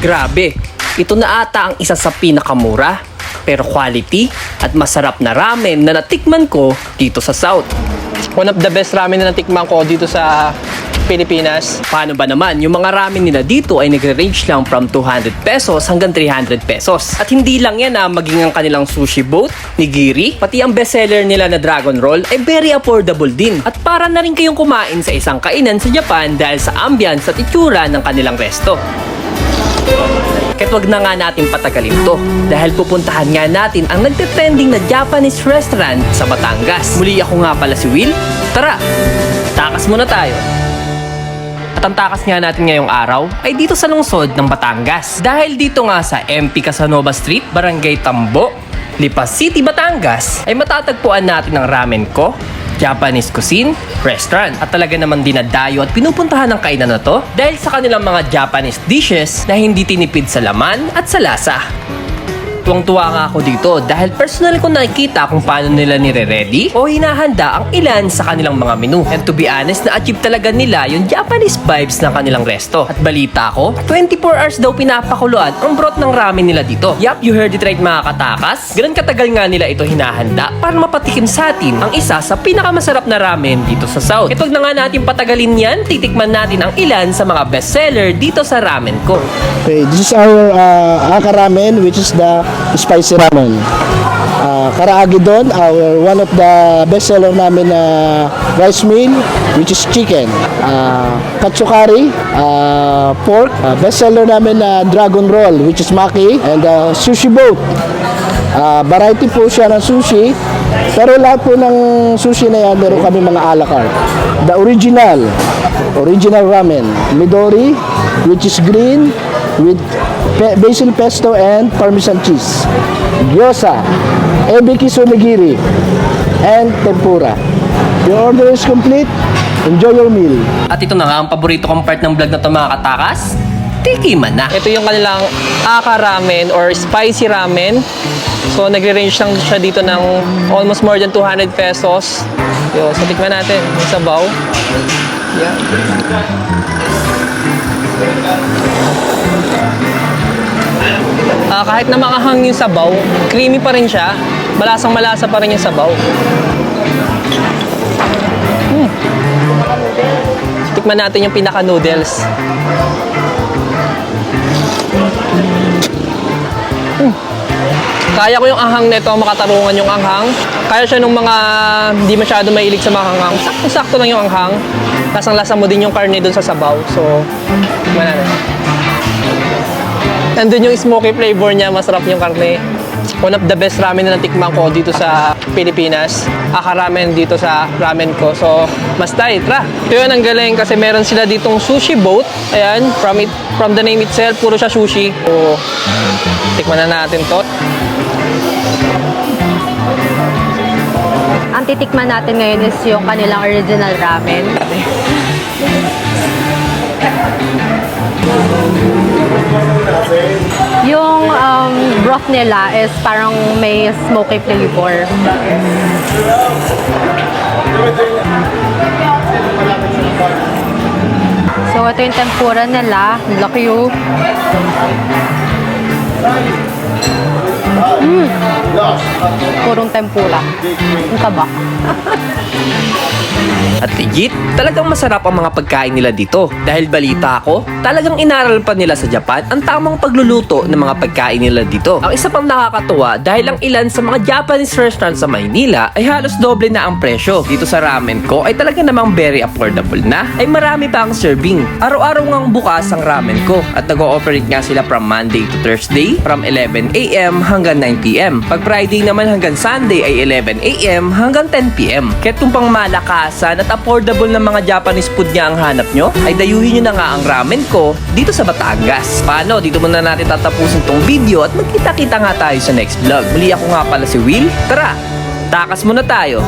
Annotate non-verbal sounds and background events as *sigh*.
Grabe, ito na ata ang isa sa pinakamura, pero quality at masarap na ramen na natikman ko dito sa South. One of the best ramen na natikman ko dito sa Pilipinas. Paano ba naman, yung mga ramen nila dito ay nagre-range lang from 200 pesos hanggang 300 pesos. At hindi lang yan ah, maging ang kanilang sushi boat, nigiri, pati ang bestseller nila na Dragon Roll ay very affordable din. At para na rin kayong kumain sa isang kainan sa Japan dahil sa ambience at itsura ng kanilang resto. Kaya't wag na nga natin patagalin to dahil pupuntahan nga natin ang nagte-trending na Japanese restaurant sa Batangas. Muli ako nga pala si Will. Tara, takas muna tayo. At ang takas nga natin ngayong araw ay dito sa lungsod ng Batangas. Dahil dito nga sa MP Casanova Street, Barangay Tambo, Lipas City, Batangas, ay matatagpuan natin ang ramen ko, Japanese cuisine, restaurant. At talaga naman dinadayo at pinupuntahan ng kainan na to dahil sa kanilang mga Japanese dishes na hindi tinipid sa laman at sa lasa. Tuwang-tuwa nga ako dito dahil personal ko nakikita kung paano nila nire-ready o hinahanda ang ilan sa kanilang mga menu. And to be honest, na-achieve talaga nila yung Japanese vibes ng kanilang resto. At balita ko, 24 hours daw pinapakuluan ang broth ng ramen nila dito. Yup, you heard it right mga katakas. Ganun katagal nga nila ito hinahanda para mapatikim sa atin ang isa sa pinakamasarap na ramen dito sa South. Ito na nga natin patagalin yan, titikman natin ang ilan sa mga bestseller dito sa ramen ko. Okay, this is our uh, Aka Ramen, which is the spicy ramen. Uh, Karaagi doon, our one of the best seller namin na rice meal, which is chicken. Uh, katsukari, uh, pork. Uh, best seller namin na dragon roll, which is maki. And uh, sushi boat. Uh, variety po siya ng sushi. Pero lahat po ng sushi na yan, meron kami mga a la carte. The original, original ramen. Midori, which is green, with pe- basil pesto and parmesan cheese. Gyoza, ebiki sonigiri, and tempura. Your order is complete. Enjoy your meal. At ito na nga ang paborito kong part ng vlog na to mga katakas. Tikiman na. Ito yung kanilang aka ramen or spicy ramen. So nagre-range lang siya dito ng almost more than 200 pesos. Yo, so tikman natin yung sabaw. Yeah. Ah, kahit na makahang yung sabaw, creamy pa rin siya. Malasang malasa pa rin yung sabaw. Mm. Tikman natin yung pinaka noodles. Kaya ko yung anghang nito, makatarungan yung anghang. Kaya siya nung mga hindi masyado mahilig sa mahanghang. Sakto-sakto lang yung anghang. Lasang-lasa mo din yung karne dun sa sabaw. So, tikman natin. Nandun yung smoky flavor niya, masarap yung karne. One of the best ramen na natikman ko dito sa Pilipinas. Aka ramen dito sa ramen ko. So, mas tayo, tara. Ito yun, ang galing kasi meron sila ditong sushi boat. Ayan, from, it, from the name itself, puro siya sushi. So, tikman na natin to. Ang titikman natin ngayon is yung kanilang original ramen. *laughs* Yung um, broth nila is parang may smoky flavor. So, ito yung tempura nila. Laki oh. Mm. Purong tempura. Ang taba. *laughs* At legit, talagang masarap ang mga pagkain nila dito. Dahil balita ko, talagang inaral pa nila sa Japan ang tamang pagluluto ng mga pagkain nila dito. Ang isa pang nakakatuwa dahil ang ilan sa mga Japanese restaurants sa Maynila ay halos doble na ang presyo. Dito sa ramen ko ay talaga namang very affordable na. Ay marami pa ang serving. Araw-araw ngang bukas ang ramen ko. At nag-ooperate nga sila from Monday to Thursday from 11am hanggang 9pm. Pag Friday naman hanggang Sunday ay 11am hanggang 10pm. Kaya kung pang malakasan at affordable ng mga Japanese food nga ang hanap nyo, ay dayuhin nyo na nga ang ramen ko dito sa Batangas. Paano? Dito muna natin tatapusin tong video at magkita-kita nga tayo sa next vlog. Muli ako nga pala si Will. Tara, takas muna tayo.